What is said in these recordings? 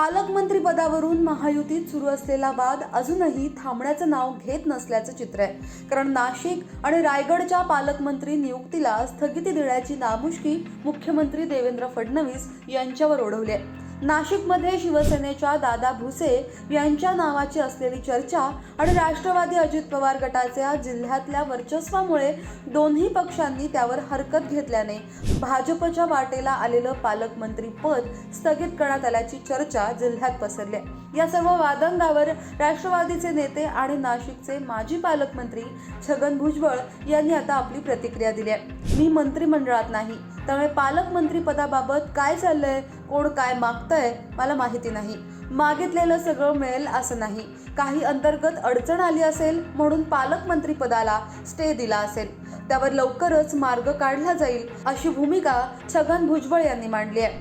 पालकमंत्री पदावरून महायुतीत सुरू असलेला वाद अजूनही थांबण्याचं नाव घेत नसल्याचं चित्र आहे. कारण नाशिक आणि रायगडच्या पालकमंत्री नियुक्तीला स्थगिती देण्याची नामुष्की मुख्यमंत्री देवेंद्र फडणवीस यांच्यावर ओढवली आहे. नाशिकमध्ये शिवसेनेच्या दादा भुसे यांच्या नावाची असलेली चर्चा आणि राष्ट्रवादी अजित पवार गटाच्या जिल्ह्यातल्या वर्चस्वामुळे दोन्ही पक्षांनी त्यावर हरकत घेतल्याने भाजपच्या वाटेला आलेलं पालकमंत्री पद स्थगित करण्यात आल्याची चर्चा जिल्ह्यात पसरली आहे. या सर्व वादंगावर राष्ट्रवादीचे नेते आणि नाशिकचे माजी पालकमंत्री छगन भुजबळ यांनी आता आपली प्रतिक्रिया दिली आहे मी मंत्रिमंडळात नाही त्यामुळे पालकमंत्री पदाबाबत काय चाललंय कोण काय मागतंय मला माहिती नाही. मागितलेलं सगळं मिळेल असं नाही. काही अंतर्गत अडचण आली असेल म्हणून पालकमंत्री पदाला स्टे दिला असेल. त्यावर लवकरच मार्ग काढला जाईल अशी भूमिका छगन भुजबळ यांनी मांडली आहे.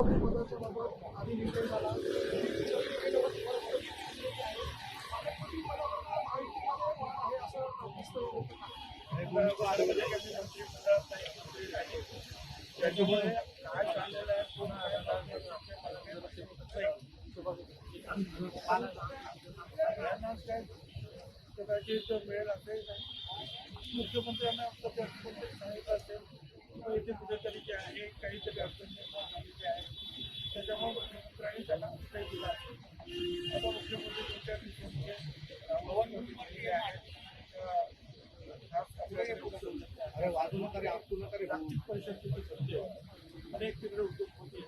त्याच्यामुळे काय चाललेलं आहे कोण कदाचित मिळेल असेल नाही मुख्यमंत्र्यांना सांगितलं असेल किंवा इथे कुठेतरी जे आहे काहीतरी अडचण निर्माण झालेली आहे त्याच्यामुळे मुख्यमंत्र्यांनी त्यांना उत्तर दिला असेल आता मुख्यमंत्री तुमच्या भवन होती आहे अरे वाजू नका रे आपू नका रे जागतिक परिषदेची अनेक तिकडे उद्योग होते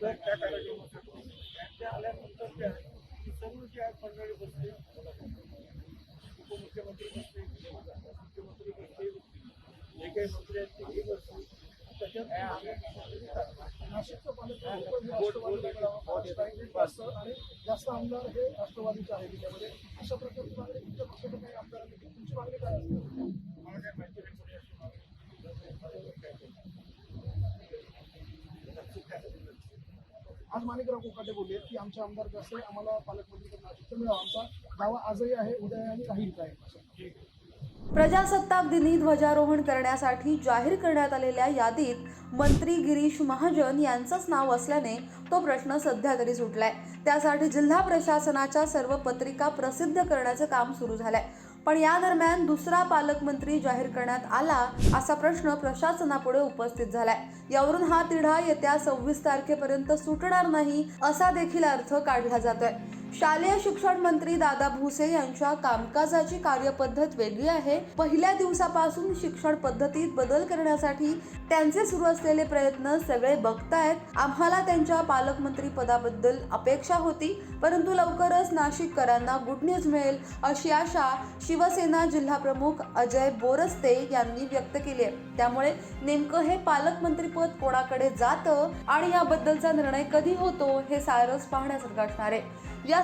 तर त्या कार्यक्रमासाठी त्यांच्या आल्यानंतर ते सर्व जे आहेत मंडळी बसते उपमुख्यमंत्री बसते मुख्यमंत्री बसते जे काही मंत्री आहेत तेही बसते त्याच्यात जास्त आणि जास्त आमदार हे राष्ट्रवादीचे आहेत त्यामध्ये अशा प्रकारची मागणी तुमच्या पक्षाच्या काही आमदारांनी तुमची मागणी काय असते आज माणिकराव कोकाटे बोलले की आमचे आमदार जास्त आहे आम्हाला पालकमंत्री नाशिकचं मिळावं आमचा दावा आजही आहे उद्या आणि काही काय? असं प्रजासत्ताक दिनी ध्वजारोहण करण्यासाठी जाहीर करण्यात आलेल्या यादीत मंत्री गिरीश महाजन यांचंच नाव असल्याने तो प्रश्न सध्या तरी सुटलाय. त्यासाठी जिल्हा प्रशासनाच्या सर्व पत्रिका प्रसिद्ध करण्याचं काम सुरू झालंय. पण या दरम्यान दुसरा पालकमंत्री जाहीर करण्यात आला असा प्रश्न प्रशासनापुढे उपस्थित झालाय. यावरून हा तिढा येत्या सव्वीस तारखेपर्यंत सुटणार नाही असा देखील अर्थ काढला जातोय. शालेय शिक्षण मंत्री दादा भुसे यांच्या कामकाजाची कार्यपद्धत वेगळी आहे. पहिल्या दिवसापासून शिक्षण पद्धतीत बदल करण्यासाठी त्यांचे सुरू असलेले प्रयत्न सगळे बघतायत. आम्हाला त्यांच्या पालकमंत्री पदाबद्दल अपेक्षा होती परंतु लवकरच नाशिककरांना गुड न्यूज मिळेल अशी आशा शिवसेना जिल्हाप्रमुख अजय बोरस्ते यांनी व्यक्त केली आहे. त्यामुळे नेमकं हे पालकमंत्रीपद कोणाकडे जातं आणि याबद्दलचा निर्णय कधी होतो हे सारस पाहण्यासारखं असणार आहे. या